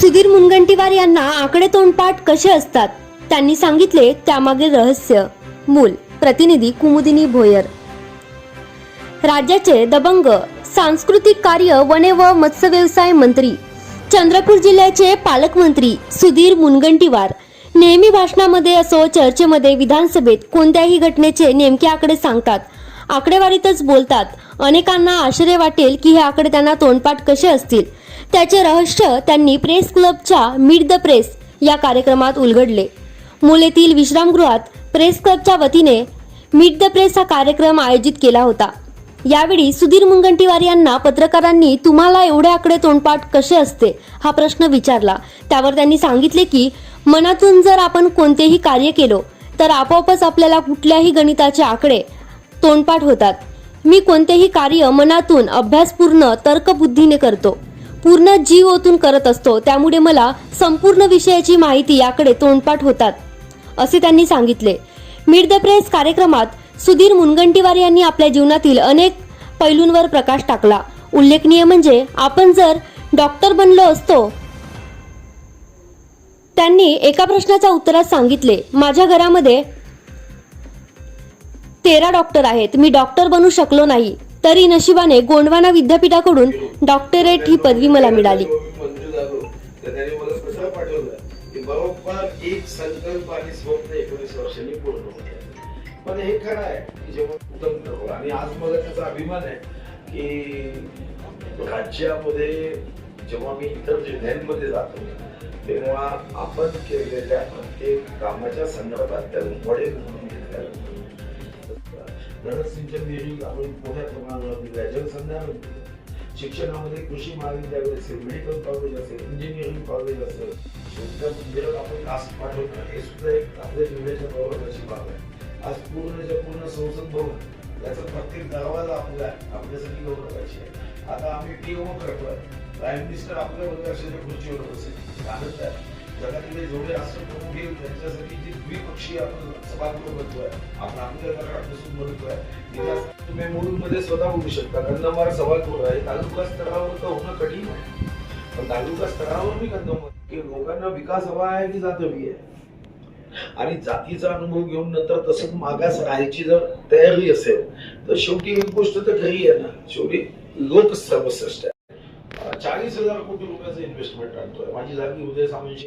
सुधीर मुनगंटीवार यांना आकडे तोंडपाठ कसे असतात? त्यांनी सांगितले त्यामागे रहस्य. मूल प्रतिनिधी कुमुदिनी भोयर. राज्याचे दबंग सांस्कृतिक कार्य वने व मत्स्य व्यवसाय मंत्री चंद्रपूर जिल्ह्याचे पालकमंत्री सुधीर मुनगंटीवार. नेहमी भाषणामध्ये असो चर्चेमध्ये विधानसभेत कोणत्याही घटनेचे नेमके आकडे सांगतात. आकडेवारीतच बोलतात. अनेकांना आश्चर्य वाटेल की हे आकडे त्यांना तोंडपाठ कसे असतील. त्याचे रहस्य त्यांनी प्रेस क्लबच्या मीट द प्रेस या कार्यक्रमात उलगडले. मुलेतील विश्रामगृहात प्रेस क्लबच्या वतीने मीट द प्रेस हा कार्यक्रम आयोजित केला होता. यावेळी सुधीर मुनगंटीवार यांना पत्रकारांनी तुम्हाला एवढे आकडे तोंडपाठ कसे असते? हा प्रश्न विचारला. त्यावर त्यांनी सांगितले की मनातून जर आपण कोणतेही कार्य केलो तर आपोआपच आपल्याला कुठल्याही गणिताचे आकडे तोंडपाठ होतात. मी कोणतेही कार्य मनातून अभ्यासपूर्ण तर्कबुद्धीने करतो. पूर्ण जीव ओतून करत असतो. त्यामुळे मला संपूर्ण विषयाची माहिती याकडे तोंडपाठ होतात असे त्यांनी सांगितले. मीट द प्रेस कार्यक्रमात सुधीर मुनगंटीवार यांनी आपल्या जीवनातील अनेक पैलूंवर प्रकाश टाकला. उल्लेखनीय म्हणजे आपण जर डॉक्टर बनलो असतो त्यांनी एका प्रश्नाच्या उत्तरात सांगितले माझ्या घरामध्ये तेरा डॉक्टर आहेत. मी डॉक्टर बनू शकलो नाही. तरी नशिबाने गोंडवाना विद्यापीठाकडून डॉक्टरेट ही पदवी मला मिळाली. पण हे खरं आहे की जेव्हा उत्तम करतो आणि आज मला त्याचा अभिमान आहे की राज्यामध्ये जेव्हा मी इतर जिल्ह्यांमध्ये जातो तेव्हा आपण केलेल्या प्रत्येक कामाच्या संदर्भात त्याला वडील म्हणून घेतल्या जातं. धरण सिंचन विहिरी आपण मोठ्या प्रमाणावर दिल्या जलसंधारण दिलं. शिक्षणामध्ये कृषी महाविद्यालय असेल मेडिकल कॉलेज असेल इंजिनिअरिंग कॉलेज असेल शोधच्या आपण कास्ट पाठवतो हे सुद्धा एक आपल्या जिल्ह्याच्या गौरवाची बाब आहे. आज पूर्णच्या पूर्ण संसद भवन याचा प्रत्येक गावाला आपल्या आपल्यासाठी गौरवाची आहे. आता आम्ही टी पीओ करतोय. प्राईम मिनिस्टर आपल्या वर्गाच्या खुर्चीवर बसेल. आनंद आहे. जगातले जेवढे राष्ट्रप्रमुख येईल त्यांच्यासाठी जी द्विपक्षीय आपण सभागृह बनतोय आपण आपल्या बनतोय तुम्ही मुलुंडमध्ये स्वतः होऊ शकता. कंदमार सभागृह आहे तालुका स्तरावर तर होणं कठीण आहे. पण तालुका स्तरावर मी कंदमार की लोकांना विकास हवा आहे की जात हवी आहे? आणि जातीचा अनुभव घेऊन नंतर तसंच मागास राहायची जर तयारी असेल तर शेवटी एक गोष्ट तर खरी आहे ना. शेवटी लोक सर्वश्रेष्ठ आहे चाळीस हजार कोटी रुपयाचं इन्व्हेस्टमेंट आणतोय. माझी जागी उदय सामंतची